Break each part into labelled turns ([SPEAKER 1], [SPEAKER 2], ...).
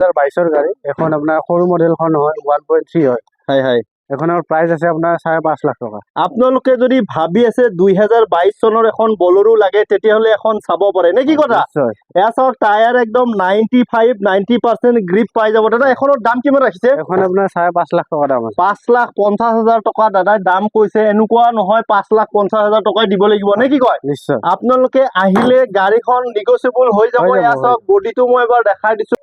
[SPEAKER 1] হাজাৰ বাইছৰ গাড়ী। এখন আপোনাৰ সৰু মডেলখন হয় ওৱান পইণ্ট থ্ৰী হয়।
[SPEAKER 2] হয় হয়।
[SPEAKER 1] এখনৰ প্ৰাইচ আছে আপোনাৰ চাৰে পাঁচ লাখ টকা।
[SPEAKER 2] আপোনালোকে যদি ভাবি আছে দুই হাজাৰ বাইশ চনৰ এখন বলৰো লাগে তেতিয়াহ'লে এখন চাব পাৰে। নে কি কথা? এয়া চাওক টায়াৰ একদম ninety five ninety percent grip পাই যাব। দাদা এখনৰ দাম কিমান ৰাখিছে?
[SPEAKER 1] এখন আপোনাৰ চাৰে পাঁচ লাখ টকা দাম
[SPEAKER 2] পাঁচ লাখ পঞ্চাছ হাজাৰ টকা দাদাই দাম কৈছে। এনেকুৱা নহয় পাঁচ লাখ পঞ্চাছ হাজাৰ টকাই দিব লাগিব। নে কি কয়?
[SPEAKER 1] নিশ্চয়।
[SPEAKER 2] আপোনালোকে আহিলে গাড়ীখন নিগচিয়েবল হৈ যাব। এয়া চাওক বডিটো মই এবাৰ দেখাই দিছো।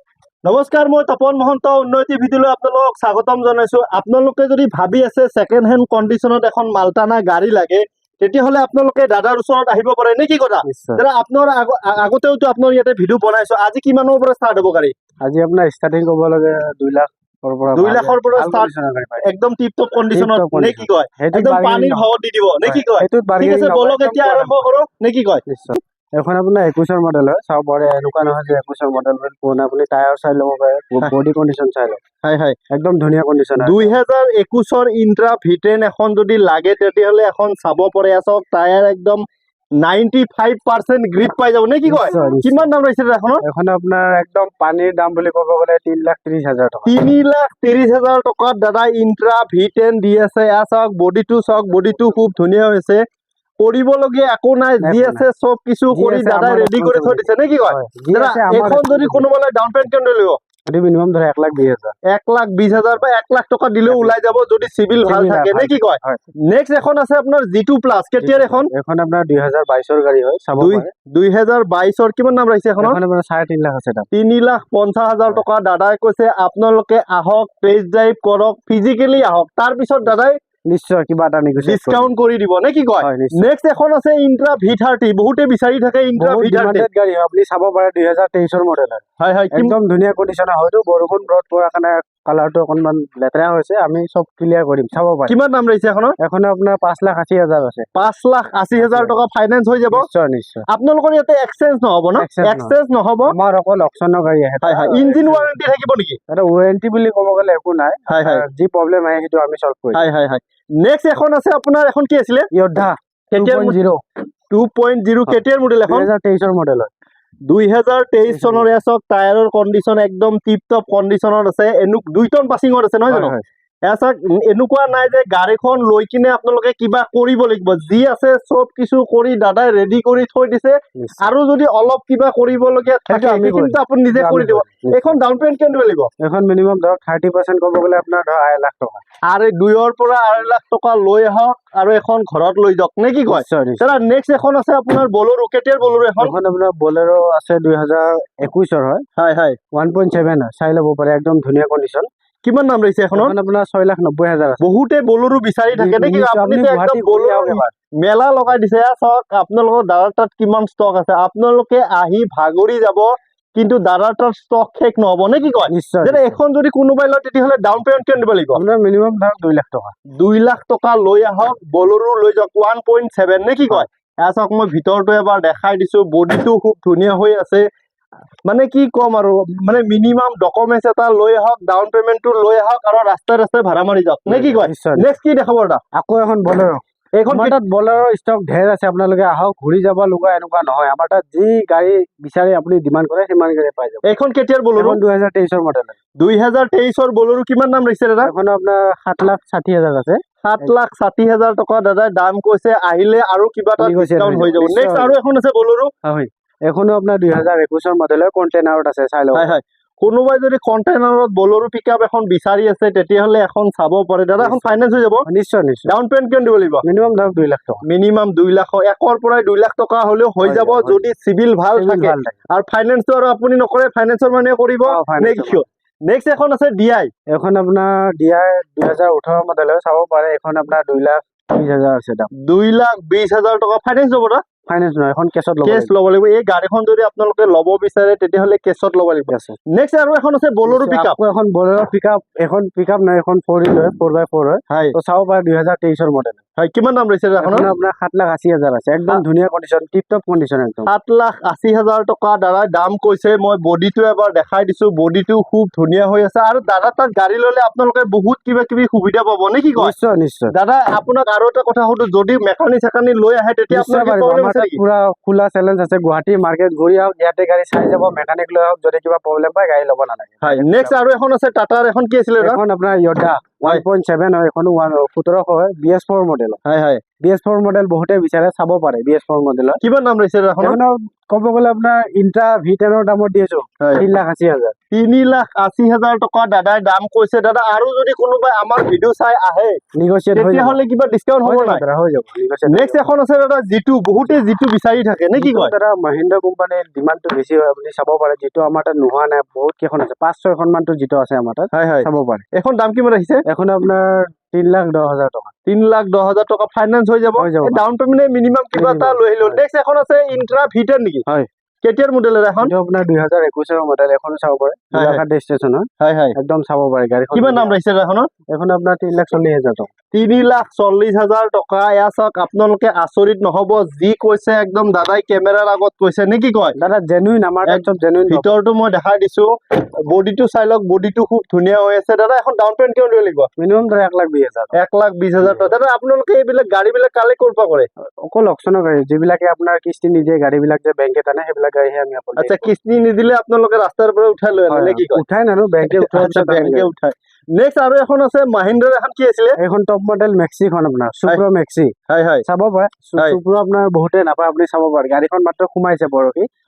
[SPEAKER 2] নমস্কাৰ মই তপন মহন্ত উন্নতি ভিডিঅ'লৈ আপোনালোকক স্বাগতম জনাইছো। আপোনালোকে যদি ভাবি আছে ছেকেণ্ড হেণ্ড কণ্ডিশ্যনত এখন মালটানা গাড়ী লাগে তেতিয়াহ'লে আপোনালোকে দাদাৰ ওচৰত আহিব পাৰে। নে কি কথা? দাদা আপোনাৰ আগ- আগতেওতো আপোনাৰ ইয়াতে ভিডিঅ' বনাইছো। আজি কিমানৰ পৰা ষ্টাৰ্ট হ'ব গাড়ী?
[SPEAKER 1] আজি আপোনাৰ ষ্টাৰ্টিং ক'ব লাগে দুই পৰা
[SPEAKER 2] দুই লাখৰ পৰা। একদম টিপ টপ কণ্ডিশ্যনত নে কি কয়? একদম ভাৱত দি দিব। নে কি কয়? ঠিক আছে বলক এতিয়া আৰম্ভ কৰো নে কি কয়?
[SPEAKER 1] এখন আপোনাৰ একৈছৰ মডেল হয় চাব পাৰে এনেকুৱা নহয় যে একৈছৰ মডেল পুৰণা আপুনি টায়াৰ চাই ল'ব পাৰে বডি কণ্ডিশ্যন চাই ল'ব
[SPEAKER 2] হয় হয়।
[SPEAKER 1] একদম ধুনীয়া কণ্ডিশ্যন
[SPEAKER 2] দুই হেজাৰ একৈশৰ ইন্ট্ৰা ভিটেন এখন যদি লাগে তেতিয়াহ'লে এখন চাব পাৰে। চাওক টায়াৰ একদম নাইনটি ফাইভ পাৰ্চেণ্ট গ্ৰিপ পাই যাব। নে কি কয়? কিমান দাম দাদা এখনৰ
[SPEAKER 1] এখন আপোনাৰ একদম পানীৰ দাম বুলি ক'ব গ'লে তিনি লাখ ত্ৰিশ হাজাৰ টকা।
[SPEAKER 2] তিনি লাখ ত্ৰিশ হাজাৰ টকাত দাদা ইন্ট্ৰা ভি টেন দি আছে। এয়া চাওক বডিটো চাওক বডিটো খুব ধুনীয়া হৈছে। কৰিবলগীয়া একো নাই যি আছে চব কিছু কৰি দাদাই ৰেডি কৰি থৈ দিছে নে কি কয় এখন যদি। ডাউন পেমেণ্ট
[SPEAKER 1] মিনিমাম ধৰা এক লাখ বিশ হাজাৰ।
[SPEAKER 2] এক লাখ বিশ হাজাৰ বা এক লাখ টকা দিলেও ওলাই যাব যদি চিভিল ভালো থাকে নে কি কয়? নেক্সট এখন আছে আপোনাৰ জি প্লাছ কেতিয়াৰ এখন?
[SPEAKER 1] এখন আপোনাৰ দুই হাজাৰ বাইছৰ গাড়ী হয় চাব
[SPEAKER 2] দুই হেজাৰ বাইশৰ কিমান নাম ৰাখিছে
[SPEAKER 1] এখন চাৰে তিনি লাখ আছে দাম
[SPEAKER 2] তিনি লাখ পঞ্চাছ হাজাৰ টকা দাদাই কৈছে আপোনালোকে আহক টেষ্ট ড্ৰাইভ কৰক ফিজিকেলি আহক। তাৰ পিছত দাদাই
[SPEAKER 1] নিশ্চয় কিবা এটা নেগোচিয়েট
[SPEAKER 2] ডিছকাউণ্ট কৰি দিব নে কি কয়? নেক্সট এখন আছে ইন্ট্ৰা ভি থাৰ্টি বহুতে বিচাৰি থাকে ইন্ট্ৰা ভি থাৰ্টি
[SPEAKER 1] গাড়ী আপুনি চাব পাৰে দুই হাজাৰ তেইছৰ মডেল হয়
[SPEAKER 2] হয়
[SPEAKER 1] একদম ধুনীয়া কণ্ডিশ্যন হয়তো বৰষুণ ৰ'দ পৰাৰ কাৰণে কালাৰটো অকণমান লেতেৰা হৈছে আমি চব ক্লিয়াৰ কৰিম চাব পাৰে।
[SPEAKER 2] কিমান দাম ৰাখিছে এখনৰ?
[SPEAKER 1] এখন আপোনাৰ পাঁচ লাখ আশী হাজাৰ আছে।
[SPEAKER 2] পাঁচ লাখ আশী হাজাৰ টকা ফাইনেন্স হৈ যাব।
[SPEAKER 1] নিশ্চয় নিশ্চয়।
[SPEAKER 2] আপোনালোকৰ ইয়াতে এক্সচেঞ্জ নহ'ব ন? এক্সচেঞ্জ নহ'ব।
[SPEAKER 1] আমাৰ অকল অপশ্যনৰ গাড়ী আহে।
[SPEAKER 2] হয় হয় ইঞ্জিন ৱাৰেণ্টি থাকিব নেকি?
[SPEAKER 1] এটা ৱাৰেণ্টি বুলি ক'ব গ'লে একো নাই।
[SPEAKER 2] হয় হয়।
[SPEAKER 1] যি প্ৰব্লেম আহে সেইটো আমি চল্ভ কৰিম।
[SPEAKER 2] হয় হয় হয়। নেক্সট এখন আছে আপোনাৰ এখন কি আছিলে?
[SPEAKER 1] Yodha
[SPEAKER 2] two point zero'. কেতিয়াৰ মডেল এখন?
[SPEAKER 1] দুহেজাৰ তেইছৰ মডেল হয়।
[SPEAKER 2] দুই হেজাৰ তেইছ চনৰ এয়া চাওক টায়াৰৰ কণ্ডিশ্যন একদম টিপ টপ কণ্ডিশ্যনত আছে এনো দুই টন পাছিঙত আছে নহয় জানো? উম, এনেকুৱা নাই যে গাড়ীখন লৈ কিনে আপোনালোকে কিবা কৰিব লাগিব। যি আছে চব কিছু কৰি দাদাই ৰেডি কৰি থৈ দিছে। আৰু যদি অলপ কিবা কৰিবলগীয়া থাকে
[SPEAKER 1] কৰিম।
[SPEAKER 2] আপুনি নিজে কৰি দিব। এইখন ডাউন পেমেণ্ট কেনে দিব লাগিব?
[SPEAKER 1] এখন মিনিমাম ধৰক থাৰ্টি পাৰ্চেণ্ট ক'ব গ'লে আপোনাৰ ধৰক আঢ়ৈ লাখ টকা।
[SPEAKER 2] আৰু দুইৰ পৰা আঢ়ৈ লাখ টকা লৈ আহক আৰু এখন ঘৰত লৈ যাওক। নে কি কয়? দাদা নেক্সট এখন আছে আপোনাৰ বলৰো কেতিয়াৰ বলৰো এখন।
[SPEAKER 1] এখন আপোনাৰ বলেৰো আছে দুই হাজাৰ একৈছৰ হয়।
[SPEAKER 2] হয় হয়।
[SPEAKER 1] ওৱান পইণ্ট ছেভেন হয়। চাই ল'ব পাৰে একদম ধুনীয়া কণ্ডিশ্যন
[SPEAKER 2] কিমান দাম ৰহিছে
[SPEAKER 1] এখন আপোনাৰ ছয় লাখ নব্বৈ হাজাৰ
[SPEAKER 2] বহুতে বলৰো বিচাৰি থাকে নে কি
[SPEAKER 1] নিশ্চয়,
[SPEAKER 2] আপুনি
[SPEAKER 1] আপুনি
[SPEAKER 2] যে একদম বলৰো। মেলা লগাই দিছে চাওক আপোনালোকৰ দাদাৰ তাত কিমান ষ্টক আছে। আপোনালোকে আহি ভাগৰি যাব কিন্তু দাদাৰ তাত ষ্টক শেষ নহ'ব নে কি কয়?
[SPEAKER 1] নিশ্চয়
[SPEAKER 2] এখন যদি কোনোবাই লয় তেতিয়াহ'লে ডাউন পেমেণ্ট কিমান দিব লাগিব?
[SPEAKER 1] আপোনাৰ মিনিমাম ধৰক দুই লাখ টকা।
[SPEAKER 2] দুই লাখ টকা লৈ আহক বলৰো লৈ যাওক ওৱান পইণ্ট ছেভেন নে কি কয়? এয়া চাওক মই ভিতৰটো এবাৰ দেখাই দিছো বডিটো খুব ধুনীয়া হৈ আছে। মানে কি ক'ম আৰু মানে মিনিমাম ডকুমেণ্টছ এটা লৈ আহক ডাউন পেমেণ্টটো লৈ আহক আৰু ৰাস্তাই ৰাস্তাই ভাড়া মাৰি যাওক। নে কি কয়? নেক্সট কি দেখাব দাদা?
[SPEAKER 1] আকৌ এখন বলেৰো।
[SPEAKER 2] এইখন
[SPEAKER 1] তাত বলেৰৰ ষ্টক ঢেৰ আছে আপোনালোকে আহক ঘূৰি যাব লগা এনেকুৱা নহয়। আমাৰ তাত যি গাড়ী বিচাৰি আপুনি ডিমাণ্ড কৰে সিমান গাড়ী পাই যাব।
[SPEAKER 2] এইখন কেতিয়াৰ বলৰো?
[SPEAKER 1] এখন দুহেজাৰ তেইছৰ মডেল
[SPEAKER 2] দুই হাজাৰ তেইছৰ বলৰো কিমান দাম ৰাখিছে দাদা?
[SPEAKER 1] এখন আপোনাৰ সাত লাখ ষাঠি হাজাৰ আছে।
[SPEAKER 2] সাত লাখ ষাঠি হাজাৰ টকা দাদাই দাম কৈছে আহিলে আৰু কিবা এটা ডিছকাউণ্ট
[SPEAKER 1] হৈ যাব,
[SPEAKER 2] নেক্সট। আৰু এখন আছে বলৰো।
[SPEAKER 1] হয়। এখনও আপোনাৰ দুই হাজাৰ একৈছৰ মডেল হয় কণ্টেইনাৰত আছে চাই লওক।
[SPEAKER 2] হয় হয়। কোনোবাই যদি কণ্টেইনাৰত বলৰো পিক আপ এখন বিচাৰি আছে তেতিয়াহ'লে এখন চাব পাৰে। দাদা এখন ফাইনেন্স হৈ যাব?
[SPEAKER 1] নিশ্চয় নিশ্চয়।
[SPEAKER 2] ডাউন পেমেণ্ট কিমান দিব লাগিব?
[SPEAKER 1] মিনিমাম ধৰক দুই লাখ টকা।
[SPEAKER 2] মিনিমাম দুই লাখ একৰ পৰাই দুই লাখ টকা হ'লেও হৈ যাব যদি চিভিল ভালো থাকে। আৰু ফাইনেন্সটো আৰু আপুনি নকৰে ফাইনেন্সৰ মানুহে কৰিব। নে কিয় নেক্সট এখন আছে ডি আই
[SPEAKER 1] এখন আপোনাৰ ডি আই দুহেজাৰ ওঠৰ মডেল হয় চাব পাৰে। এখন আপোনাৰ দুই লাখ বিশ হাজাৰ আছে দাম।
[SPEAKER 2] দুই লাখ বিশ হাজাৰ টকা ফাইনেন্স হ'ব না?
[SPEAKER 1] ফাইনেন্স নহয় এখন কেছত ল'ব
[SPEAKER 2] কেছ ল'ব লাগিব। এই গাড়ীখন যদি আপোনালোকে ল'ব বিচাৰে তেতিয়াহ'লে কেছত ল'ব লাগিব। নেক্সট আৰু এখন আছে বলৰো পিক আপ
[SPEAKER 1] এখন বলেৰ পিক আপ এখন পিক আপ নহয় এখন ফ'ৰ হুইল হয় ফ'ৰ বাই ফ'ৰ হয়
[SPEAKER 2] হয়
[SPEAKER 1] চাব পাৰে দুই হাজাৰ তেইছৰ মডেল
[SPEAKER 2] হয় কিমান দাম লৈছে
[SPEAKER 1] এখন আপোনাৰ? সাত লাখ আশী হাজাৰ আছে। একদম ধুনীয়া কণ্ডিশ্যন টিপ টপ কণ্ডিশ্যন একদম।
[SPEAKER 2] সাত লাখ আশী হাজাৰ টকা দাদাই দাম কৈছে মই বডিটো এবাৰ দেখাই দিছো বডিটো খুব ধুনীয়া হৈ আছে। আৰু দাদা তাত গাড়ী ললে আপোনালোকে বহুত কিবা কিবি সুবিধা পাব নে কি কয়?
[SPEAKER 1] নিশ্চয় নিশ্চয়।
[SPEAKER 2] দাদা আপোনাক আৰু এটা কথা সুধো যদি মেকানিক চেকানিক লৈ আহে তেতিয়া নেকি?
[SPEAKER 1] পুৰা খোলা চেলেঞ্জ আছে গুৱাহাটী মাৰ্কেট ঘূৰি আহক ইয়াতে গাড়ী চাই যাব মেকানিক লৈ আহক যদি কিবা প্ৰব্লেম পায় গাড়ী ল'ব নালাগে।
[SPEAKER 2] হয় নেক্সট আৰু এখন আছে টাটাৰ এখন কি আছিলে?
[SPEAKER 1] এখন আপোনাৰ য়দা ওৱান। পইণ্ট ছেভেন হয় ওৱান সোতৰশ হয় বি এছ ফ'ৰ মডেল
[SPEAKER 2] হয় হয়
[SPEAKER 1] বি এছ ফ'ৰ মডেল বহুতে বিচাৰে চাব পাৰে বি এছ ফ'ৰ মডেলৰ
[SPEAKER 2] কিমান দাম লৈছে
[SPEAKER 1] ক'ব গ'লে আপোনাৰ ইণ্ট্ৰা ভি টেনৰ দামত দি আছো। তিন লাখ আশী হাজাৰ।
[SPEAKER 2] তিনি লাখ আশী হাজাৰ টকা দাদাই দাম কৈছে দাদা আৰু যদি কোনোবাই আমাৰ ভিডিঅ' চাই আহে
[SPEAKER 1] নিগচিয়েট
[SPEAKER 2] তেতিয়াহ'লে কিবা ডিছকাউণ্ট হ'ব নাই?
[SPEAKER 1] হৈ যাব।
[SPEAKER 2] নেক্সট এখন আছে দাদা যিটো বহুতে যিটো বিচাৰি থাকে নে কি কয়?
[SPEAKER 1] দাদা মহিন্দ্ৰা কোম্পানীৰ ডিমাণ্ডটো বেছি হয় আপুনি চাব পাৰে যিটো আমাৰ তাত নোহোৱা নাই বহুত কেইখন আছে পাঁচ ছয়খন মানটো যিটো আছে আমাৰ তাত
[SPEAKER 2] হয় হয়।
[SPEAKER 1] চাব পাৰে।
[SPEAKER 2] এখন দাম কিমান আহিছে?
[SPEAKER 1] এখন আপোনাৰ তিন লাখ দহ হাজাৰ টকা
[SPEAKER 2] তিন লাখ দহ হাজাৰ টকা ফাইনেন্স হৈ যাব। ডাউন পেমেণ্ট মিনিমাম কিবা এটা লৈ আহিলো। নেক্সট এখন আছে ইন্ট্ৰা ভিটেন নেকি
[SPEAKER 1] হয়।
[SPEAKER 2] কেতিয়াৰ মডেল এখন?
[SPEAKER 1] আপোনাৰ দুই হাজাৰ একৈশৰ মডেল এখনো চাব পাৰে। গোলাঘাট হয়। একদম চাব পাৰে গাড়ীখন।
[SPEAKER 2] কিমান দাম আহিছে এখনৰ
[SPEAKER 1] এখন আপোনাৰ তিন লাখ চল্লিছ হাজাৰ টকা।
[SPEAKER 2] তিনি লাখ চল্লিশ হাজাৰ টকা। এয়া চাওক আপোনালোকে আচৰিত নহব যি কৈছে একদম দাদাই কেমেৰাৰ আগত কৈছে। নে কি কয়?
[SPEAKER 1] দাদা জেনুইন আমাৰ চব জেনুইন
[SPEAKER 2] ভিতৰটো মই দেখাই দিছো। বডিটো চাই লওক বডিটো খুব ধুনীয়া হৈ আছে। দাদা এখন ডাউন পেমেণ্ট কিমান দিব লাগিব?
[SPEAKER 1] মিনিমাম ধৰ এক লাখ বিশ হাজাৰ
[SPEAKER 2] এক লাখ বিশ হাজাৰ টকা। দাদা আপোনালোকে এইবিলাক গাড়ী বিলাক কালেক্ট কৰিব কৰে?
[SPEAKER 1] অকল অকচনৰ গাড়ী যিবিলাকে আপোনাৰ কিস্তি নিদিয়ে গাড়ীবিলাক যে বেংকে টানে সেইবিলাক গাড়ীহে আমি আপোনাক
[SPEAKER 2] আচ্ছা কিস্তি নিদিলে আপোনালোকে ৰাস্তাৰ পৰা উঠাই লয় নে কি
[SPEAKER 1] উঠাই নানো বেংকে উঠাই
[SPEAKER 2] আচ্ছা
[SPEAKER 1] পিছত
[SPEAKER 2] বেংকে উঠাই। নেক্সট আৰু এখন আছে মাহিন্দ্ৰাৰ এখন কি আছিলে?
[SPEAKER 1] এখন টপ মডেল মেক্সিখন আপোনাৰ চুপ্ৰ মেক্সি
[SPEAKER 2] হয় হয়।
[SPEAKER 1] চাব পাৰে আপোনাৰ বহুতে নাপায় আপুনি চাব পাৰে। গাড়ীখন মাত্ৰ সোমাইছে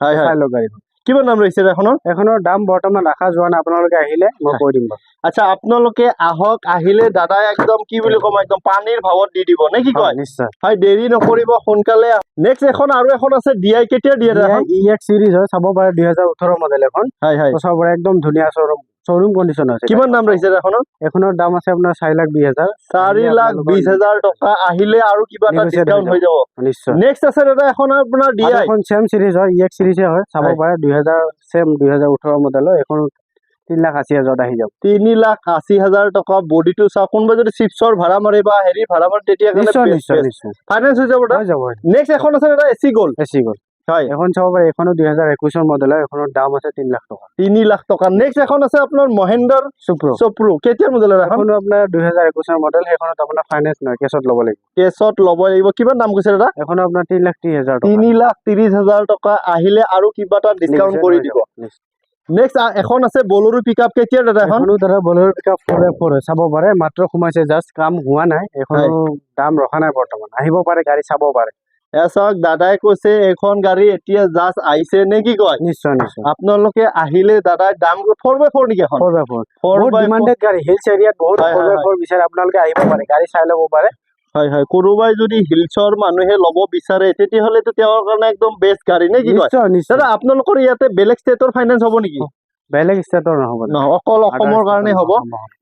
[SPEAKER 2] হয় হয়।
[SPEAKER 1] গাড়ীখন।
[SPEAKER 2] কিমান নাম ৰহিছে এখনৰ?
[SPEAKER 1] এখনৰ দাম বৰ্তমান ৰাখা যোৱা নাই আপোনালোকে আহিলে মই কৈ দিম
[SPEAKER 2] আচ্ছা আপোনালোকে আহক আহিলে দাদাই একদম কি বুলি ক'ম একদম পানীৰ ভাৱত দি দিব নে কি কয়?
[SPEAKER 1] নিশ্চয়।
[SPEAKER 2] হয় দেৰি নকৰিব সোনকালে নেক্সট এখন আৰু এখন আছে ডি আই কেতিয়া দিয়ে
[SPEAKER 1] ই এক চিৰিজ হয় চাব পাৰে দুই হাজাৰ ওঠৰ মডেল এখন।
[SPEAKER 2] হয় হয়।
[SPEAKER 1] চাব পাৰে একদম ধুনীয়া শ্বৰুম শ্বৰুম কণ্ডিশ্যন আছে।
[SPEAKER 2] কিমান দাম ৰহিছে এখনৰ?
[SPEAKER 1] এখনৰ দাম আছে আপোনাৰ চাৰি লাখ বিশ হাজাৰ।
[SPEAKER 2] চাৰি লাখ বিশ হাজাৰ টকা আহিলে আৰু কিবা এটা ডিছকাউণ্ট
[SPEAKER 1] হৈ
[SPEAKER 2] যাব।
[SPEAKER 1] নিশ্চয়।
[SPEAKER 2] নেক্সট আছে দাদা এখন আপোনাৰ ডি আই
[SPEAKER 1] এখন চেম চিৰিজ হয় ই এক্স চিৰিজে হয়। চাব পাৰে দুই হাজাৰ চেম দুই হাজাৰ ওঠৰ মডেলৰ এখন তিন লাখ আশী হাজাৰত আহি যাব।
[SPEAKER 2] তিনি লাখ আশী হাজাৰ টকা বডিটো চাওক কোনোবা যদি চিপছৰ ভাড়া মাৰে বা হেৰি ভাড়া মাৰে তেতিয়া ফাইনেন্স হৈ যাব নেক্সট এখন আছে দাদা এচি গ'ল্ড।
[SPEAKER 1] বেছি গ'ল
[SPEAKER 2] হয়
[SPEAKER 1] এখন চাব পাৰে এখনো দুই হাজাৰ একৈশৰ মডেল হয় এখনৰ দাম আছে তিন লাখ টকা।
[SPEAKER 2] তিনি লাখ টকা। নেক্সট এখন আছে আপোনাৰ মহেন্দ্ৰৰ
[SPEAKER 1] চুপ্ৰ
[SPEAKER 2] চপ্ৰু কেতিয়াৰ মডেলৰ এখন
[SPEAKER 1] আপোনাৰ দুই হাজাৰ একৈশৰ মডেল সেইখনত আপোনাৰ ফাইনেন্স নহয় কেছত ল'ব লাগিব।
[SPEAKER 2] কেছত ল'ব লাগিব। কিমান দাম কৈছে দাদা?
[SPEAKER 1] এখনো আপোনাৰ তিন লাখ ত্ৰিশ হাজাৰ
[SPEAKER 2] তিনি লাখ ত্ৰিশ হাজাৰ টকা আহিলে আৰু কিবা এটা ডিছকাউণ্ট কৰি দিব। নেক্সট এখন আছে বলেৰো পিক আপ কেতিয়াৰ দাদা এখন?
[SPEAKER 1] দাদা বলেৰ পিকআপ ফ'ৰ এ ফ'ৰ চাব পাৰে মাত্ৰ সোমাইছে জাষ্ট কাম হোৱা নাই। এখনো দাম ৰখা নাই বৰ্তমান। আহিব পাৰে গাড়ী চাব পাৰে।
[SPEAKER 2] চাওক দাদাই কৈছে এইখন গাড়ী এতিয়া জাষ্ট আহিছে নে কি কয়?
[SPEAKER 1] নিশ্চয় নিশ্চয়।
[SPEAKER 2] আপোনালোকে আহিলে দাদাই দাম ফ'ৰ বাই ফ'ৰ নেকি এখন?
[SPEAKER 1] Four by four.
[SPEAKER 2] Four
[SPEAKER 1] demanded গাড়ী হিলছ এৰিয়াত বহুত ফ'ৰ বাই ফ'ৰ বিচাৰে আপোনালোকে আহিব পাৰে গাড়ী চাই ল'ব পাৰে।
[SPEAKER 2] হয় হয় কোনোবাই যদি হিলছৰ মানুহে ল'ব বিচাৰে তেতিয়াহ'লেতো তেওঁৰ কাৰণে একদম বেষ্ট গাড়ী নে কি কয়? দাদা আপোনালোকৰ ইয়াতে বেলেগ ষ্টেটৰ ফাইনেন্স হ'ব নেকি?
[SPEAKER 1] বেলেগ ষ্টেটৰ নহ'ব
[SPEAKER 2] নহয় অকল অসমৰ কাৰণে হ'ব।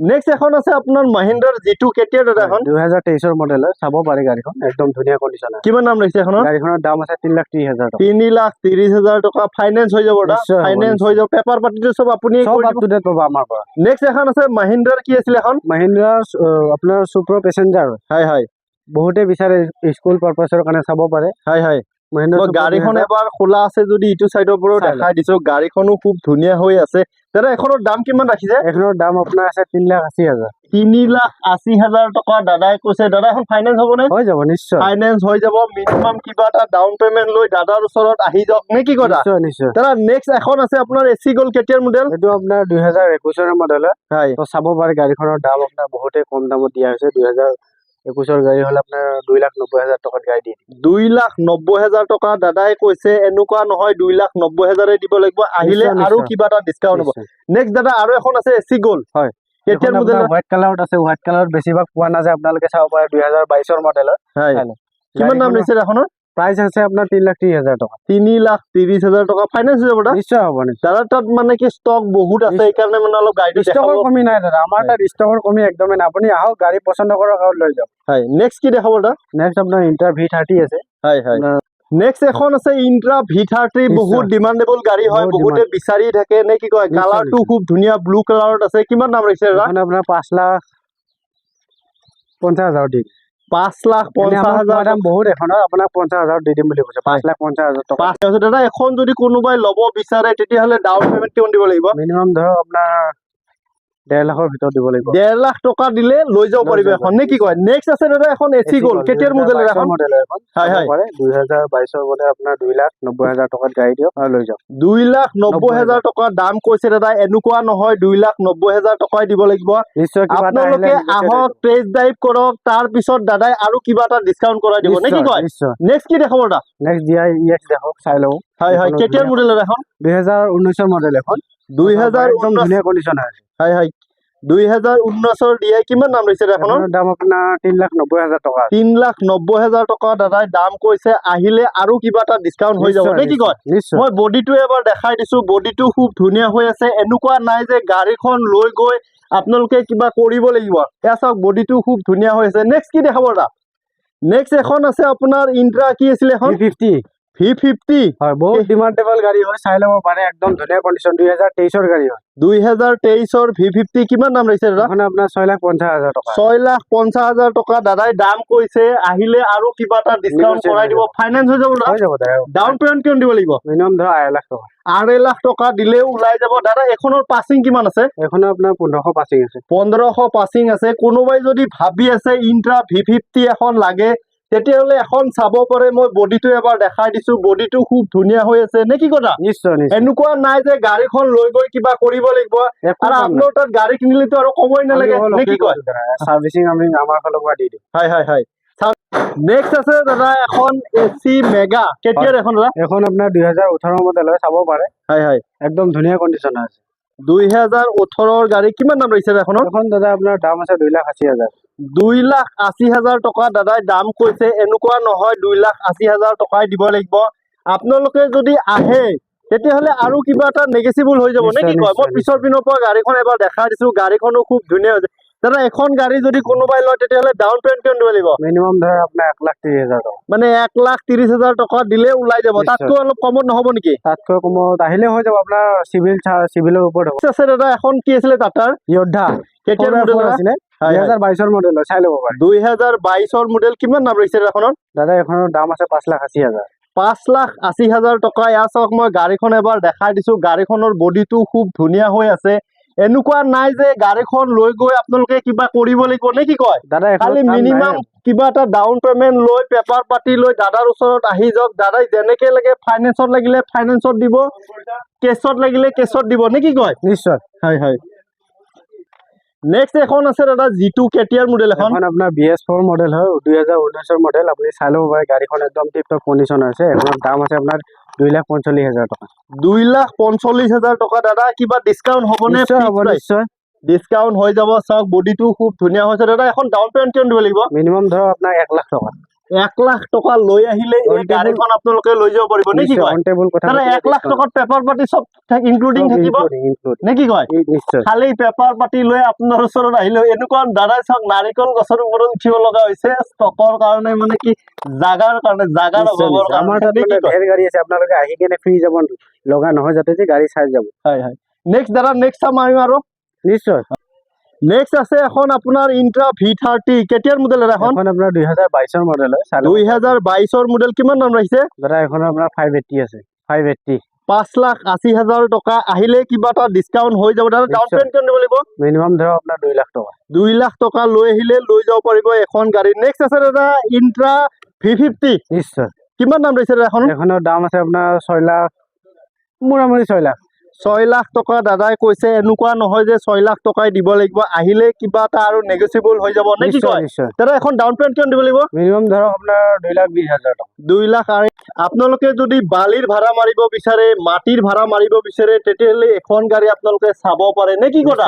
[SPEAKER 2] নেক্সট এখন আছে আপোনাৰ মহিন্দ্ৰাৰ যিটো কেতিয়াৰ দাদা এখন।
[SPEAKER 1] দুহেজাৰ তেইছৰ মডেল হয় চাব পাৰে গাড়ীখন একদম ধুনীয়া কণ্ডিশ্যন
[SPEAKER 2] কিমান দাম লৈছে এখনৰ?
[SPEAKER 1] গাড়ীখনৰ দাম আছে তিন লাখ ত্ৰিশ হাজাৰ
[SPEAKER 2] তিনি লাখ ত্ৰিশ হাজাৰ টকা ফাইনেন্স হৈ যাব ফাইনেন্স হৈ যাব পেপাৰ পাতিটো চব আপুনি
[SPEAKER 1] পাব আমাৰ পৰা।
[SPEAKER 2] নেক্সট এখন আছে মহিন্দ্ৰাৰ কি আছিলে এখন?
[SPEAKER 1] মহিন্দ্ৰা আপোনাৰ চুপ্ৰ পেচেঞ্জাৰ
[SPEAKER 2] হয় হয়।
[SPEAKER 1] বহুতে বিচাৰে স্কুল পাৰপাছৰ কাৰণে চাব পাৰে।
[SPEAKER 2] হয় হয়। গাড়ীখন
[SPEAKER 1] 2000
[SPEAKER 2] এবাৰ খোলা আছে যদি ইটো চাইডৰ পৰাও। দেখাই দিছো গাড়ীখনো খুব ধুনীয়া হৈ আছে। দাদা এখনৰ দাম কিমান ৰাখিছে?
[SPEAKER 1] এখনৰ দাম আপোনাৰ আছে তিন লাখ আশী হাজাৰ।
[SPEAKER 2] তিনি লাখ আশী হাজাৰ টকা দাদাই কৈছে। দাদা এখন ফাইনেন্স হ'বনে?
[SPEAKER 1] হৈ যাব নিশ্চয়।
[SPEAKER 2] ফাইনেন্স হৈ যাব মিনিমাম কিবা এটা ডাউন পেমেণ্ট লৈ দাদাৰ ওচৰত আহি যাওক। নে কি কথা?
[SPEAKER 1] নিশ্চয় নিশ্চয়।
[SPEAKER 2] দাদা নেক্সট এখন আছে আপোনাৰ এচি গ'ল কেতিয়াৰ মডেল
[SPEAKER 1] এইটো আপোনাৰ দুহেজাৰ একৈছৰ মডেল হয়। চাব পাৰে গাড়ীখনৰ দাম আপোনাৰ বহুতে কম দামত দিয়া হৈছে দুহেজাৰ একৈছৰ গাড়ী হ'লে আপোনাৰ দুই লাখ নব্বৈ হাজাৰ টকাত গাড়ী দিয়ে
[SPEAKER 2] দুই লাখ নব্বৈ হাজাৰ টকা দাদাই কৈছে এনেকুৱা নহয় দুই লাখ নব্বৈ হাজাৰে দিব লাগিব আহিলে আৰু কিবা এটা ডিছকাউণ্ট হ'ব। নেক্সট দাদা আৰু এখন আছে এ চি গ'ল
[SPEAKER 1] হয়।
[SPEAKER 2] কেতিয়াৰ মডেল
[SPEAKER 1] হোৱাইট কালাৰত আছে হোৱাইট কালাৰত বেছিভাগ পোৱা নাযায় আপোনালোকে চাব পাৰে দুই হাজাৰ বাইছৰ মডেলৰ
[SPEAKER 2] হয়। কিমান দাম লৈছে এখনৰ?
[SPEAKER 1] প্ৰাইচ আছে আপোনাৰ তিন লাখ ত্ৰিশ হাজাৰ টকা।
[SPEAKER 2] তিনি লাখ ত্ৰিশ হাজাৰ টকা ফাইনেন্স হৈ যাব দাদা
[SPEAKER 1] নিশ্চয় হ'ব নিশ্চয়।
[SPEAKER 2] দাদা তাত মানে কি ষ্টক বহুত আছে। সেইকাৰণে মানে অলপ দেখাব।
[SPEAKER 1] ষ্টকৰ কমি নাই দাদা। আমাৰ। তাত ষ্টকৰ কমি একদমেই নাই। আপুনি আহক গাড়ী পচন্দ কৰক আৰু লৈ যাওক।
[SPEAKER 2] হয়। নেক্সট কি দেখাব দাদা?
[SPEAKER 1] নেক্সট আপোনাৰ ইণ্টাৰ ভি থাৰ্টি আছে।
[SPEAKER 2] হয় হয়। নেক্সট এখন আছে ইন্ট্ৰা ভি থাৰ্টি বহুত ডিমাণ্ডেবল গাড়ী হয়
[SPEAKER 1] বহুতে
[SPEAKER 2] বিচাৰি থাকে। নে কি কয় কালাৰটো খুব ধুনীয়া ব্লু কালাৰত আছে। কিমান দাম ৰহিছে দাদা?
[SPEAKER 1] আপোনাৰ পাঁচ লাখ পঞ্চাছ হাজাৰ দি
[SPEAKER 2] পাঁচ লাখ
[SPEAKER 1] আমাৰ
[SPEAKER 2] হাজাৰ
[SPEAKER 1] দাম বহুত এখনৰ আপোনাক পঞ্চাছ হাজাৰ দি দিম বুলি কৈছে। পাঁচ লাখ পঞ্চাছ হাজাৰ টকা।
[SPEAKER 2] পাঁচ হাজাৰ। দাদা এখন যদি কোনোবাই ল'ব বিচাৰে তেতিয়াহ'লে ডাউন পেমেণ্ট কিমান দিব লাগিব?
[SPEAKER 1] মিনিমাম ধৰক আপোনাৰ ডেৰ লাখৰ ভিতৰত দিব লাগিব।
[SPEAKER 2] ডেৰ লাখ টকা দিলে লৈ যাব পাৰিব এখন। নে কি কয়? নেক্সট আছে দাদা এখন এচি গ'ল কেতিয়াৰ মডেল এখন।
[SPEAKER 1] মডেল
[SPEAKER 2] হয়, হয়।
[SPEAKER 1] দুই হাজাৰ বাইছৰ মডেল আপোনাৰ দুই লাখ নব্বৈ হাজাৰ টকাত গাড়ী দিয়ক আৰু লৈ যাওক।
[SPEAKER 2] দুই লাখ নব্বৈ হাজাৰ টকা দাম কৈছে দাদা এনেকুৱা নহয় দুই লাখ নব্বৈ হাজাৰ টকাই দিব লাগিব।
[SPEAKER 1] নিশ্চয়
[SPEAKER 2] আপোনালোকে আহক টেষ্ট ড্ৰাইভ কৰক তাৰ পিছত দাদাই আৰু কিবা এটা ডিছকাউণ্ট কৰাই দিব। নে কি কয়?
[SPEAKER 1] নিশ্চয়।
[SPEAKER 2] নেক্সট কি দেখাব দাদা?
[SPEAKER 1] নেক্সট ডি আই দেখক চাই লওঁ।
[SPEAKER 2] হয় হয়। কেতিয়াৰ। মডেলৰ এখন।
[SPEAKER 1] দুই হাজাৰ ঊনৈছৰ মডেল এখন।
[SPEAKER 2] দুই হাজাৰ
[SPEAKER 1] ধুনীয়া কণ্ডিশ্যন
[SPEAKER 2] হয় হয়। দুই হাজাৰ ঊনৈছৰ ডি আই কিমান দাম লৈছে এখনৰ
[SPEAKER 1] এখনৰ দাম আপোনাৰ তিনি লাখ নব্বৈ হাজাৰ টকা। আছে।
[SPEAKER 2] তিন লাখ নব্বৈ হাজাৰ টকা দাদাই দাম কৈছে আহিলে আৰু কিবা এটা ডিছকাউণ্ট হৈ যাব।
[SPEAKER 1] নিশ্চয়,
[SPEAKER 2] নে কি কয়?
[SPEAKER 1] নিশ্চয়
[SPEAKER 2] মই বডিটো এবাৰ দেখাই দিছো বডিটো খুব ধুনীয়া হৈ আছে। এনেকুৱা নাই যে গাড়ীখন লৈ গৈ আপোনালোকে কিবা কৰিব লাগিব। এয়া চাওক বডিটো খুব ধুনীয়া হৈ আছে। নেক্সট কি দেখাব দাদা? নেক্সট এখন আছে আপোনাৰ ইন্ট্ৰা কি আছিলে এখন?
[SPEAKER 1] Fifty
[SPEAKER 2] V fifty.
[SPEAKER 1] হয় বহুত ডিমাণ্ডেবল গাড়ী হয় চাই ল'ব পাৰে একদম ধুনীয়া কণ্ডিশ্যন দুই হাজাৰ তেইছৰ গাড়ী হয়।
[SPEAKER 2] দুই হাজাৰ তেইছৰ ভি ফিফটি কিমান দাম লাগিছে দাদা?
[SPEAKER 1] এখন আপোনাৰ ছয় লাখ পঞ্চাছ হাজাৰ টকা।
[SPEAKER 2] ছয় লাখ পঞ্চাছ হাজাৰ টকা দাদাই দাম কৈছে আহিলে আৰু কিবা এটা ডিছকাউণ্ট কৰাই দিব। ফাইনেন্স হৈ যাব
[SPEAKER 1] হৈ যাব দাদা
[SPEAKER 2] ডাউন পেমেণ্ট কিমান দিব লাগিব?
[SPEAKER 1] মিনিমাম ধৰক আঢ়ৈ লাখ টকা।
[SPEAKER 2] আঢ়ৈ লাখ টকা দিলেও ওলাই যাব। দাদা এখনৰ পাছিং কিমান আছে?
[SPEAKER 1] এখনও আপোনাৰ পোন্ধৰশ পাচিং আছে।
[SPEAKER 2] পোন্ধৰশ পাছিং আছে। কোনোবাই যদি ভাবি আছে ইন্ট্ৰা ভি ফিফটি এখন লাগে তেতিয়াহ'লে এখন চাব পাৰে মই বডিটো এবাৰ দেখাই দিছো বডিটো খুব ধুনীয়া হৈ আছে। নে কি কথা?
[SPEAKER 1] নিশ্চয়
[SPEAKER 2] এনেকুৱা নাই যে গাড়ীখন লৈ গৈ কিবা কৰিব লাগিব। আৰু আপোনাৰ তাত গাড়ী কিনিলেতো আৰু ক'বই নালাগে। নে কি কয়?
[SPEAKER 1] চাৰ্ভিচিং আমি আমাৰ ফালৰ পৰা দি দিম।
[SPEAKER 2] হয় হয় হয়। নেক্সট আছে দাদা এখন এ চি মেগা কেতিয়াৰ এখন দাদা?
[SPEAKER 1] এখন আপোনাৰ দুই হাজাৰ ওঠৰ মডেল হয় চাব পাৰে।
[SPEAKER 2] হয় হয়।
[SPEAKER 1] একদম ধুনীয়া কণ্ডিশ্যন আছে।
[SPEAKER 2] দুই হাজাৰ ওঠৰৰ গাড়ী কিমান দাম লাগিছে এখনৰ?
[SPEAKER 1] এখন দাদা আপোনাৰ দাম আছে দুই লাখ আশী হাজাৰ।
[SPEAKER 2] দুই লাখ আশী হাজাৰ টকা দাদাই দাম কৈছে এনেকুৱা নহয় দুই লাখ আশী হাজাৰ টকাই দিব লাগিব। আপোনালোকে যদি আহে তেতিয়াহ'লে আৰু কিবা এটা নেগেচিবল হৈ যাব নে কি কয়? মই পিছৰ পিনৰ পৰা গাড়ীখন এবাৰ দেখাই দিছো গাড়ীখনো খুব ধুনীয়া হৈছে। দাদা এখন গাড়ী যদি কোনোবাই লয় তেতিয়াহ'লে ডাউন পেমেণ্ট কিমান দিব লাগিব?
[SPEAKER 1] মিনিমাম ধৰ আপোনাৰ এক লাখ ত্ৰিছ হাজাৰ টকা।
[SPEAKER 2] মানে এক লাখ ত্ৰিশ হাজাৰ টকা দিলে ওলাই যাব। তাতকৈ অলপ কমত নহ'ব নেকি?
[SPEAKER 1] তাতকৈ কমত আহিলে হৈ যাব আপোনাৰ চিভিল চিভিলৰ ওপৰত হ'ব।
[SPEAKER 2] আছে দাদা এখন কি আছিলে টাটাৰ
[SPEAKER 1] য়োদ্ধা। ফ'ৰ আছিলে।
[SPEAKER 2] হয়,
[SPEAKER 1] দুই
[SPEAKER 2] হয়।
[SPEAKER 1] হাজাৰ বাইছৰ মডেল হয় চাই ল'ব পাৰে।
[SPEAKER 2] দুই হাজাৰ বাইছৰ মডেল কিমান দাম ৰহিছে এখনৰ?
[SPEAKER 1] দাদা এখনৰ দাম আছে পাঁচ লাখ আশী হাজাৰ।
[SPEAKER 2] পাঁচ লাখ আশী হাজাৰ টকা। এয়া চাওক মই গাড়ীখন এবাৰ দেখাই দিছো। গাড়ীখনৰ বডিটো খুব ধুনীয়া হৈ আছে। এনেকুৱা নাই যে গাড়ীখন লৈ গৈ আপোনালোকে কিবা কৰিব লাগিব নে কি কয়?
[SPEAKER 1] দাদা
[SPEAKER 2] খালি মিনিমাম কিবা এটা ডাউন পেমেণ্ট লৈ পেপাৰ পাতি লৈ দাদাৰ ওচৰত আহি যাওক। দাদাই যেনেকে লাগে ফাইনেন্সত লাগিলে ফাইনেন্সত দিব কেছত লাগিলে কেছত দিব। নে কি কয়?
[SPEAKER 1] নিশ্চয়।
[SPEAKER 2] হয় হয়। নেক্সট এখন আছে দাদা জিটু কেতিয়াৰ মডেল এখন।
[SPEAKER 1] আপোনাৰ বি এছ ফ'ৰ মডেল হয় দুই হাজাৰ ঊনৈছৰ মডেল আপুনি চাই ল'ব পাৰে গাড়ীখন একদম টিপ টপ কণ্ডিশ্যন আছে। এখনৰ দাম আছে আপোনাৰ দুই লাখ পঞ্চল্লিছ হাজাৰ টকা।
[SPEAKER 2] দুই লাখ পঞ্চল্লিছ হাজাৰ টকা দাদা। কিবা ডিছকাউণ্ট হ'বনে
[SPEAKER 1] নিশ্চয় হ'ব নিশ্চয়।
[SPEAKER 2] ডিছকাউণ্ট হৈ যাব চাওক। বডিটো খুব ধুনীয়া হৈছে দাদা। এখন ডাউন পেমেণ্ট কিমান দিব লাগিব?
[SPEAKER 1] মিনিমাম ধৰক আপোনাৰ এক লাখ টকা।
[SPEAKER 2] এক লাখ টকা লৈ আহিলে এই গাড়ীখন আপোনালোকে লৈ যাব পাৰিব। নে কি কয়? দাদা এক লাখ টকাত পেপাৰ পাতি চব ইনক্লুডিং থাকিব? নে কি কয়? খালি পেপাৰ পাতি লৈ আপোনাৰ ওচৰত আহিলেও এনেকুৱা দাদাই চাওক নাৰিকল গছৰ ওপৰত উঠিব লগা হৈছে ষ্টকৰ কাৰণে মানে কি জাগাৰ কাৰণে জাগাৰ অভাৱৰ কাৰণে।
[SPEAKER 1] মানে গাড়ী আছে আপোনালোকে আহি কেনে ফ্ৰী যাব লগা নহয় যাতে যে গাড়ী চাই যাব।
[SPEAKER 2] হয় হয়। নেক্সট দাদা নেক্সট চাম আমি আৰু।
[SPEAKER 1] নিশ্চয়।
[SPEAKER 2] নেক্সট আছে এখন আপোনাৰ ইন্ট্ৰা ভি থাৰ্টি কেতিয়াৰ মডেল এখন?
[SPEAKER 1] আপোনাৰ দুই হাজাৰ বাইছৰ মডেল হয়
[SPEAKER 2] দুই। হাজাৰ বাইছৰ মডেল কিমান দাম ৰাখিছে?
[SPEAKER 1] দাদা এখন আপোনাৰ ফাইভ এইট্টি আছে ফাইভ এইট্টি
[SPEAKER 2] পাঁচ লাখ আশী হাজাৰ টকা আহিলে কিবা এটা ডিছকাউণ্ট হৈ যাব। দাদা ডাউন। পেমেণ্ট কিমান দিব লাগিব?
[SPEAKER 1] মিনিমাম ধৰক আপোনাৰ দুই লাখ টকা।
[SPEAKER 2] দুই লাখ টকা লৈ আহিলে লৈ যাব পাৰিব এখন গাড়ী। নেক্সট আছে দাদা ইন্ট্ৰা ভি ফিফটি
[SPEAKER 1] নিশ্চয়।
[SPEAKER 2] কিমান দাম ৰাখিছে দাদা এখন
[SPEAKER 1] এখনৰ দাম আছে আপোনাৰ ছয় লাখ মোটামুটি ছয় লাখ।
[SPEAKER 2] ছয় লাখ টকা দাদাই কৈছে এনেকুৱা নহয় যে ছয় লাখ টকাই দিব লাগিব আহিলে কিবা এটা আৰু নেগচিয়েবল হৈ যাব নে কি
[SPEAKER 1] নিশ্চয়
[SPEAKER 2] কয়? দাদা এখন ডাউন পেমেণ্ট কিমান দিব লাগিব?
[SPEAKER 1] মিনিমাম ধৰক আপোনাৰ দুই লাখ বিশ হাজাৰ টকা।
[SPEAKER 2] দুই লাখ আপোনালোকে যদি বালিৰ ভাড়া মাৰিব বিচাৰে মাটিৰ ভাড়া মাৰিব বিচাৰে তেতিয়াহ'লে এখন গাড়ী আপোনালোকে চাব পাৰে। নে কি কথা?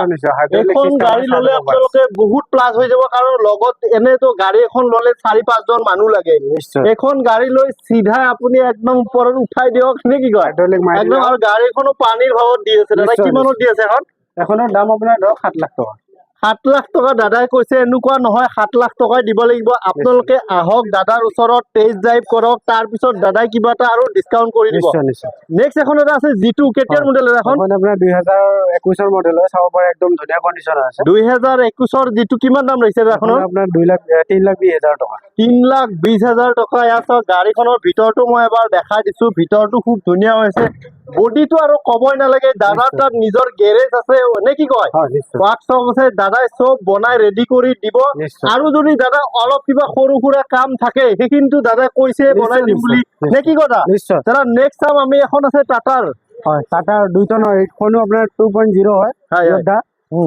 [SPEAKER 2] এখন গাড়ী ললে আপোনালোকে বহুত প্লাছ হৈ যাব কাৰণ লগত এনেতো গাড়ী এখন ললে চাৰি পাঁচজন মানুহ লাগে। এখন গাড়ী লৈ চিধা আপুনি একদম ওপৰত উঠাই দিয়ক নে কি কয়? একদম আৰু গাড়ীখনো পানীৰ ভাৱত দি দাদা? কিমানত দি এখন?
[SPEAKER 1] এখনৰ দাম আপোনাৰ ধৰক সাত লাখ টকা।
[SPEAKER 2] সাত লাখ টকা দাদাই কৈছে এনেকুৱা নহয় সাত লাখ টকাই দিব লাগিব। আপোনালোকে আহক দাদাৰ ওচৰত টেষ্ট ড্ৰাইভ কৰক তাৰপিছত দাদাই কিবা এটা আৰু ডিছকাউণ্ট কৰি দিব।
[SPEAKER 1] নিশ্চয় নিশ্চয়।
[SPEAKER 2] নেক্সট এখন এটা আছে যিটো কেতিয়াৰ মডেল এখন?
[SPEAKER 1] আপোনাৰ দুই হাজাৰ একৈশৰ মডেল হয় চাব পাৰে একদম ধুনীয়া কণ্ডিশ্যন আছে।
[SPEAKER 2] দুইহেজাৰ একৈশৰ যিটো কিমান দাম
[SPEAKER 1] এখন
[SPEAKER 2] এখনৰ?
[SPEAKER 1] আপোনাৰ দুই লাখ তিনি লাখ বিশ হাজাৰ টকা।
[SPEAKER 2] তিন লাখ বিশ হাজাৰ টকা। ইয়াত গাড়ীখনৰ ভিতৰটো মই এবাৰ দেখাই দিছো। ভিতৰটো খুব ধুনীয়া হৈছে। বডিটো আৰু ক'বই নালাগে দাদাৰ তাত নিজৰ গেৰেজ আছে নে কি কয়? ৱাৰ্কশ্বপ আছে দাদাই চব বনাই ৰেডি কৰি দিব। আৰু যদি দাদা অলপ কিবা সৰু সুৰা কাম থাকে সেইখিনিতো দাদাই কৈছে বনাই দিম বুলি। নে কি কথা?
[SPEAKER 1] নিশ্চয়।
[SPEAKER 2] দাদা নেক্সট চাম আমি এখন আছে টাটাৰ
[SPEAKER 1] হয় টাটাৰ দুই টনৰ এইটখনো আপোনাৰ টু পইণ্ট জিৰ' হয়।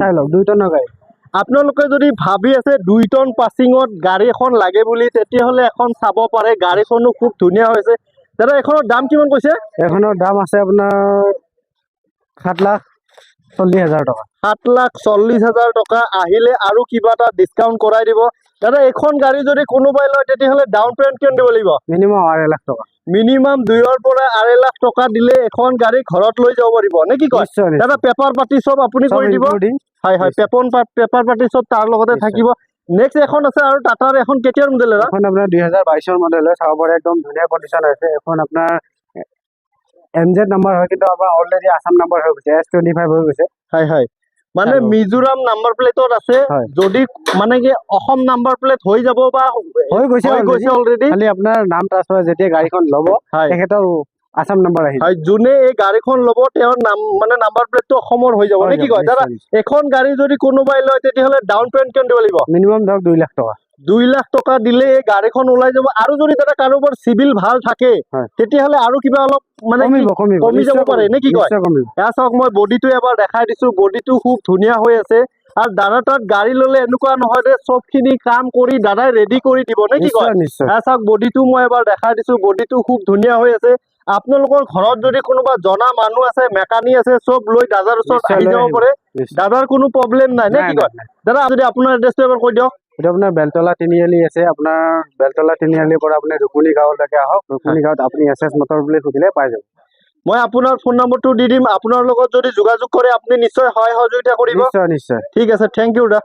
[SPEAKER 1] চাই লওক দুই টনৰ গাড়ী।
[SPEAKER 2] আপোনালোকে যদি ভাবি আছে দুই টন পাছিঙত গাড়ী এখন লাগে বুলি তেতিয়াহ'লে এখন চাব পাৰে গাড়ীখনো খুব ধুনীয়া হৈছে। দাদা এখনৰ দাম কিমান কৈছে?
[SPEAKER 1] এখনৰ দাম আছে আপোনাৰ সাত লাখ চল্লিছ হাজাৰ টকা।
[SPEAKER 2] সাত লাখ চল্লিশ হাজাৰ টকা। আহিলে আৰু কিবা এটা ডিছকাউণ্ট কৰাই দিব। দাদা এইখন গাড়ী যদি কোনোবাই লয় তেতিয়াহ'লে ডাউন পে'মেণ্ট কিমান দিব লাগিব?
[SPEAKER 1] মিনিমাম আঢ়ৈ লাখ টকা।
[SPEAKER 2] মিনিমাম দুইৰ পৰা আঢ়ৈ লাখ টকা দিলে এখন গাড়ী ঘৰত লৈ যাব পাৰিব। নে কি কয়? দাদা পেপাৰ পাতি চব আপুনি কৰি দিব। হয় হয় পেপন পেপাৰ পাতি চব তাৰ লগতে থাকিব। নেক্সট এখন আছে আৰু টাটাৰ এখন কেতিয়াৰ মডেল দাদা
[SPEAKER 1] এখন আপোনাৰ দুই হাজাৰ বাইছৰ মডেল হয় চাব পাৰে একদম ধুনীয়া কণ্ডিশ্যন আছে। এখন আপোনাৰ এম জেড নাম্বাৰ হয় কিন্তু আমাৰ অলৰেডি আছাম নাম্বাৰ হৈ গৈছে এছ টুৱেণ্টি ফাইভ হৈ গৈছে।
[SPEAKER 2] হয় হয়। মানে মিজোৰাম নাম্বাৰ প্লেটত আছে
[SPEAKER 1] হয়।
[SPEAKER 2] যদি মানে কি অসম নাম্বাৰ প্লেট হৈ যাব বা
[SPEAKER 1] হৈ গৈছে
[SPEAKER 2] হৈ গৈছে অলৰেডি
[SPEAKER 1] খালি আপোনাৰ নাম ট্ৰান্সফাৰ যেতিয়া গাড়ীখন ল'ব
[SPEAKER 2] হয়।
[SPEAKER 1] তেখেতৰ আছাম নাম্বাৰ আহিব
[SPEAKER 2] হয় যোনে এই গাড়ীখন ল'ব তেওঁৰ নাম মানে নাম্বাৰ প্লেটটো অসমৰ হৈ যাব। নে কি কয়? দাদা এখন গাড়ী যদি কোনোবাই লয় তেতিয়াহ'লে ডাউন পে'মেণ্ট কিমান দিব লাগিব?
[SPEAKER 1] মিনিমাম ধৰক দুই লাখ টকা।
[SPEAKER 2] দুই লাখ টকা দিলে এই গাড়ীখন ওলাই যাব। আৰু যদি দাদা কাৰোবাৰ চিভিল ভালো থাকে তেতিয়াহ'লে আৰু কিবা অলপ মানে কমি যাব পাৰে। নে কি কয়? এয়া চাওক মই বডিটো এবাৰ দেখাই দিছো। বডিটো খুব ধুনীয়া হৈ আছে। আৰু দাদা তাত গাড়ী ল'লে এনেকুৱা নহয় যে চবখিনি কাম কৰি দাদাই ৰেডি কৰি দিব। নে কি কয়? চাওক বডিটো মই এবাৰ দেখাই দিছো। বডিটো খুব ধুনীয়া হৈ আছে। আপোনালোকৰ ঘৰত যদি কোনোবা জনা মানুহ আছে মেকানিক আছে চব লৈ দাদাৰ ওচৰত আহি যাব। পাৰে। দাদাৰ কোনো প্ৰব্লেম নাই নে কি কয়? দাদা যদি আপোনাৰ এড্ৰেছটো এবাৰ কৈ দিয়ক।
[SPEAKER 1] এইটো আপোনাৰ বেলতলা তিনিআলি আছে আপোনাৰ বেলতলা তিনিআলিৰ পৰা আপুনি ৰুকুনি গাঁৱলৈকে আহক। ৰুকুনি গাঁৱত আপুনি এছ এছ মটৰ বুলি সুধিলে পাই যাব।
[SPEAKER 2] মই আপোনাৰ ফোন নম্বৰটো দি দিম আপোনাৰ লগত যদি যোগাযোগ কৰে আপুনি নিশ্চয় সহায় সহযোগিতা কৰিব।
[SPEAKER 1] নিশ্চয় নিশ্চয়।
[SPEAKER 2] ঠিক আছে থেংক ইউ দা